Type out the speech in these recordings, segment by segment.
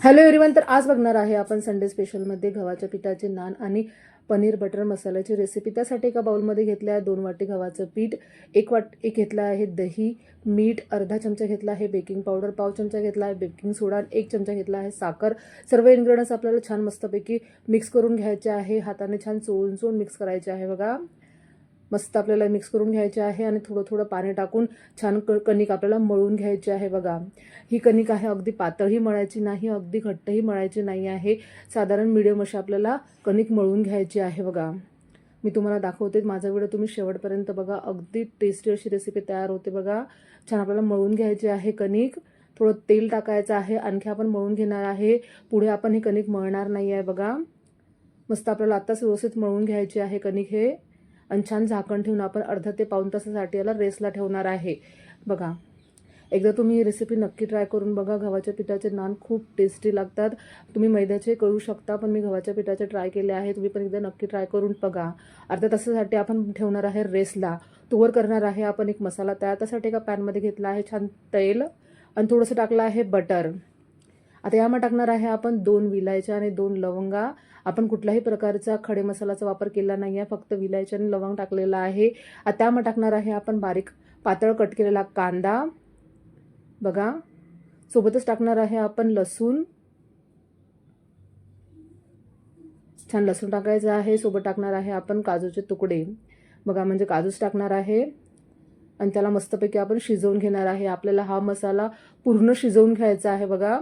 Hello everyone तर आज बघणार आहे आपण संडे स्पेशलमध्ये गव्हाच्या पिठाचे नान आणि पनीर बटर मसाल्याची रेसिपी त्यासाठी एका बाउलमध्ये घेतलं आहे दोन वाटी गव्हाचं पीठ एक वाट एक घेतलं आहे दही मीठ अर्धा चमचा घेतला आहे बेकिंग पावडर पाव चमचा घेतला आहे बेकिंग सोडा एक चमचा घेतला आहे साखर. सर्व इन्ग्रेडियंट्स आपल्याला छान मस्तपैकी मिक्स करून घ्यायचे आहे. हाताने छान चोळून चोळून मिक्स करायचे आहे बघा. मस्त आपल्याला मिक्स करून घ्यायचे आहे आणि थोडं थोडं पाणी टाकून छान क कणिक आपल्याला मळून घ्यायची आहे बघा. ही कणिक आहे अगदी पातळही मळायची नाही अगदी घट्टही मळायची नाही आहे. साधारण मिडियम अशी आपल्याला कणिक मळून घ्यायची आहे बघा. मी तुम्हाला दाखवते माझा व्हिडिओ तुम्ही शेवटपर्यंत बघा. अगदी टेस्टी अशी रेसिपी तयार होते बघा. छान आपल्याला मळून घ्यायची आहे कणिक. थोडं तेल टाकायचं आहे आणखी आपण मळून घेणार आहे. पुढे आपण हे कणिक मळणार नाही आहे बघा. मस्त आपल्याला आत्ताच व्यवस्थित मळून घ्यायची आहे कणिक हे. आणि छान झाकण ठेवून आपण अर्धा ते पाऊण तासासाठी याला रेसला ठेवणार आहे. बघा एकदा तुम्ही ही रेसिपी नक्की ट्राय करून बघा. गव्हाच्या पिठाचे नान खूप टेस्टी लागतात. तुम्ही मैद्याचे करू शकता पण मी गव्हाच्या पिठाचे ट्राय केले आहे तुम्ही पण एकदा नक्की ट्राय करून बघा. अर्ध्या तासासाठी आपण ठेवणार आहे रेसला. तोवर करणार आहे आपण एक मसाला तयार. त्यासाठी एका पॅनमध्ये घेतला आहे छान तेल आणि थोडंसं टाकलं आहे बटर आता यामध्ये टाकणार आहे आपण दोन विलायच्या आणि दोन लवंगा. आपण कुठल्याही प्रकारचा खडे मसाल्याचा वापर केला नाही आहे फक्त विलायच्या आणि लवंग टाकलेला आहे. आता त्यामध्ये टाकणार आहे आपण बारीक पातळ कट केलेला कांदा. बघा सोबतच टाकणार आहे आपण लसूण. छान लसूण टाकायचं आहे सोबत टाकणार आहे आपण काजूचे तुकडे. बघा म्हणजे काजूच टाकणार आहे. आणि त्याला मस्तपैकी आपण शिजवून घेणार आहे. आपल्याला हा मसाला पूर्ण शिजवून घ्यायचा आहे बघा.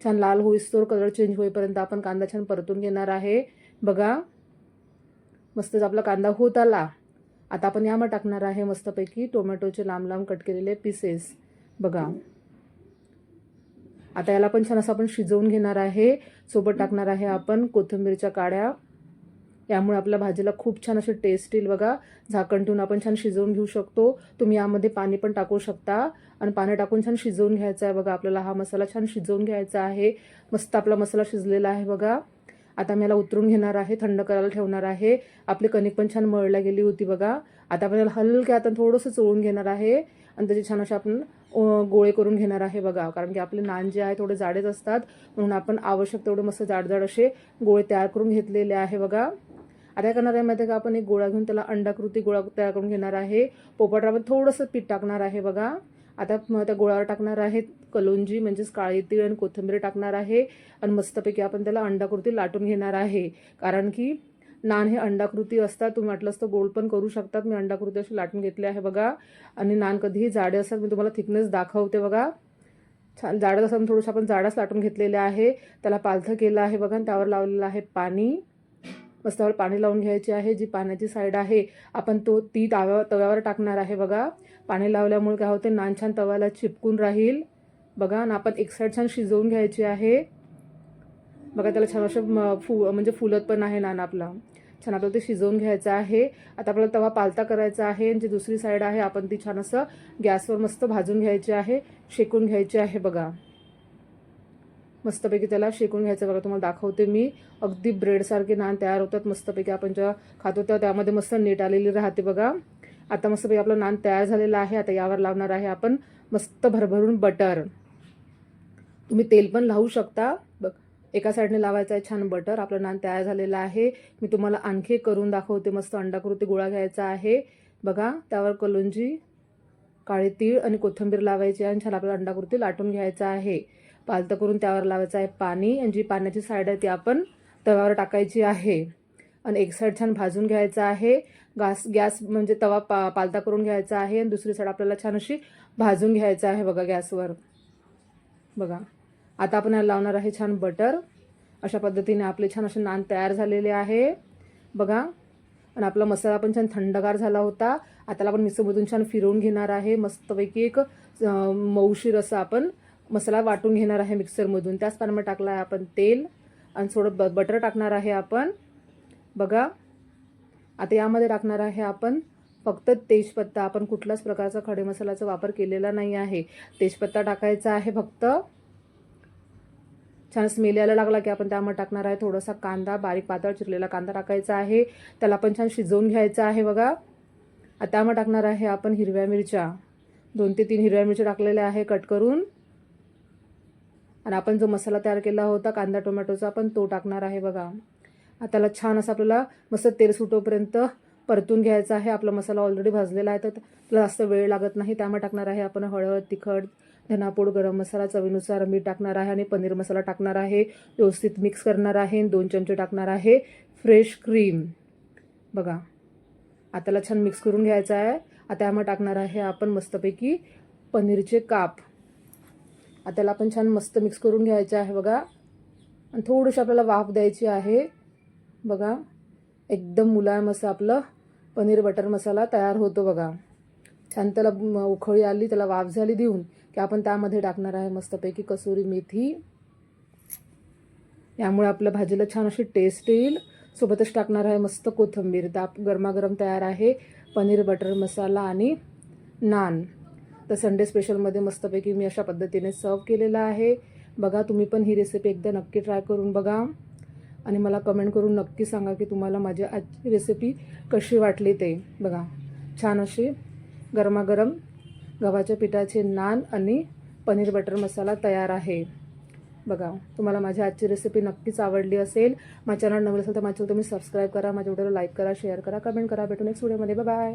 छान लाल होईस्तोर कलर चेंज होईपर्यंत आपण कांदा छान परतून घेणार आहे. बघा मस्तच आपला कांदा होत आला. आता आपण यामध्ये टाकणार आहे मस्तपैकी टोमॅटोचे लांब लांब कट केलेले पीसेस बघा. आता याला पण छान असं आपण शिजवून घेणार आहे. सोबत टाकणार आहे आपण कोथिंबीरच्या काड्या. यामुळे आपल्या भाजीला खूप छान असे टेस्ट येईल बघा. झाकण ठेवून आपण छान शिजवून घेऊ शकतो. तुम्ही यामध्ये पाणी पण टाकू शकता. आणि पाणी टाकून छान शिजवून घ्यायचं आहे बघा. आपल्याला हा मसाला छान शिजवून घ्यायचा आहे. मस्त आपला मसाला शिजलेला आहे बघा. आता मी याला उतरून घेणार आहे. थंड करायला ठेवणार आहे. आपली कणिक पण छान मळल्या गेली होती बघा. आता आपण याला हलके आता थोडंसं चोळून घेणार आहे. आणि त्याचे छान असे आपण गोळे करून घेणार आहे बघा. कारण की आपले नान जे आहे थोडे जाडेच असतात. म्हणून आपण आवश्यक तेवढे मस्त जाड जाड असे गोळे तयार करून घेतलेले आहे बघा. आता काय करणार आहे माहिती आहे का आपण एक गोळा घेऊन त्याला अंडाकृती गोळा तयार करून घेणार आहे. पोपटामध्ये थोडंसं पीठ टाकणार आहे बघा. आता त्या गोळावर टाकणार आहे कलोंजी म्हणजेच काळी तीळ आणि कोथिंबीर टाकणार आहे. आणि मस्तपैकी आपण त्याला अंडाकृती लाटून घेणार आहे. कारण की नान हे अंडाकृती असतात. तुम्ही वाटलं तर गोल पण करू शकतात. मी अंडाकृती अशी लाटून घेतली आहे बघा. आणि नान कधीही जाडे असतात मी तुम्हाला थिकनेस दाखवते बघा. छान जाडच असं थोडंसं आपण जाडच लाटून घेतलेले आहे. त्याला पालथं केलं आहे बघा. आणि त्यावर लावलेलं आहे पाणी. मस्तावर पाणी लावून घ्यायची आहे जी पाण्याची साईड आहे आपण तो ती ताव्या तव्यावर टाकणार आहे बघा. पाणी लावल्यामुळे काय होते नान छान तव्याला चिपकून राहील. बघा आणि आपण एक साईड छान शिजवून घ्यायची आहे. बघा त्याला छान असं फु म्हणजे फुलत पण आहे नान आपला. छान आपल्याला ते शिजवून घ्यायचं आहे. आता आपल्याला तवा पालता करायचा आहे आणि जी दुसरी साईड आहे आपण ती छान असं गॅसवर मस्त भाजून घ्यायची आहे शेकून घ्यायची आहे बघा. मस्तपैकी त्याला शेकून घ्यायचं. बघा तुम्हाला दाखवते मी. अगदी ब्रेडसारखे नान तयार होतात मस्तपैकी. आपण जेव्हा खातो तेव्हा त्यामध्ये मस्त नीट आलेली राहते बघा. आता मस्तपैकी आपलं नान तयार झालेलं आहे. आता यावर लावणार आहे आपण मस्त भरभरून बटर. तुम्ही तेल पण लावू शकता. बघ एका साईडने लावायचं आहे छान बटर. आपलं नान तयार झालेलं आहे. मी तुम्हाला आणखी करून दाखवते. मस्त अंडाकृती गोळा घ्यायचा आहे. बघा त्यावर कलोंजी काळे तीळ आणि कोथिंबीर लावायची आहे आणि छान आपल्याला अंडाकृती लाटून घ्यायचा आहे. पालतं करून त्यावर लावायचं आहे पाणी. आणि जी पाण्याची साईड आहे ती आपण तव्यावर टाकायची आहे. आणि एक साईड छान भाजून घ्यायचा आहे. गॅस गॅस म्हणजे तवा पा पालता करून घ्यायचा आहे. आणि दुसरी साईड आपल्याला छान अशी भाजून घ्यायचं आहे बघा गॅसवर. बघा. आता आपण याला लावणार आहे छान बटर. अशा पद्धतीने आपले छान असे नान तयार झालेले आहे. बघा. आणि आपला मसाला पण छान थंडगार झाला होता. आता आपण मिक्सरमधून छान फिरवून घेणार आहे. मस्तपैकी एक मऊशीर असं आपण मसाला वाटून घेणार आहे मिक्सरमधून. त्याच पाण्यामध्ये टाकला आहे आपण तेल आणि थोडं ब बटर टाकणार आहे आपण. बघा आता यामध्ये टाकणार आहे आपण फक्त तेजपत्ता. आपण कुठल्याच प्रकारचा खडे मसाल्याचा वापर केलेला नाही आहे. तेजपत्ता टाकायचा आहे फक्त. छान स्मेल यायला लागला की आपण त्यामध्ये टाकणार आहे थोडासा कांदा बारीक पातळ चिरलेला कांदा टाकायचा आहे. त्याला पण छान शिजवून घ्यायचं आहे बघा. आता त्यामध्ये टाकणार आहे आपण हिरव्या मिरच्या. दोन ते तीन हिरव्या मिरच्या टाकलेल्या आहे कट करून. आणि आपण जो मसाला तयार केला होता कांदा टोमॅटोचा आपण तो टाकणार आहे बघा. त्याला छान असं आपल्याला मस्त तेल सुटोपर्यंत परतून घ्यायचा आहे. आपला मसाला ऑलरेडी भाजलेला आहे तर त्याला जास्त वेळ लागत नाही. त्यामुळे टाकणार आहे आपण हळद तिखट धनापूड गरम मसाला चवीनुसार मीठ टाकणार आहे आणि पनीर मसाला टाकणार आहे. व्यवस्थित मिक्स करणार आहे दोन चमचे टाकणार आहे. फ्रेश क्रीम बघा. आताला छान मिक्स करून घ्यायचं आहे. आता आम्हाला टाकणार आहे आपण मस्तपैकी पनीरचे काप. आता त्याला आपण छान मस्त मिक्स करून घ्यायचं आहे बघा. आणि थोडीशी आपल्याला वाफ द्यायची आहे. बघा एकदम मुलायम असं आपलं पनीर बटर मसाला तयार होतो बघा. छान त्याला उखळी आली त्याला वाफ झाली देऊन की आपण त्यामध्ये टाकणार आहे मस्तपैकी कसुरी मेथी. यामुळे आपल्या भाजीला छान अशी टेस्ट येईल. सोबतच टाकणार आहे मस्त कोथिंबीर. ताप गरमागरम तयार आहे पनीर बटर मसाला आणि नान. तर संडे स्पेशलमध्ये मस्तपैकी मी अशा पद्धतीने सर्व केलेला आहे. बघा तुम्ही पण ही रेसिपी एकदा नक्की ट्राय करून बघा. आणि मला कमेंट करून नक्की सांगा की तुम्हाला माझी आजची रेसिपी कशी वाटली ते. बघा छान अशी गरमागरम गव्हाच्या पिठाचे नान आणि पनीर बटर मसाला तयार आहे. बघा तुम्हाला माझी आजची रेसिपी नक्कीच आवडली असेल. माझ्या चॅनल नवीन असेल तर माझ्या तुम्ही सबस्क्राईब करा माझ्या व्हिडिओला लाईक करा शेअर करा कमेंट करा. भेटून नेक्स्ट व्हिडिओमध्ये बाय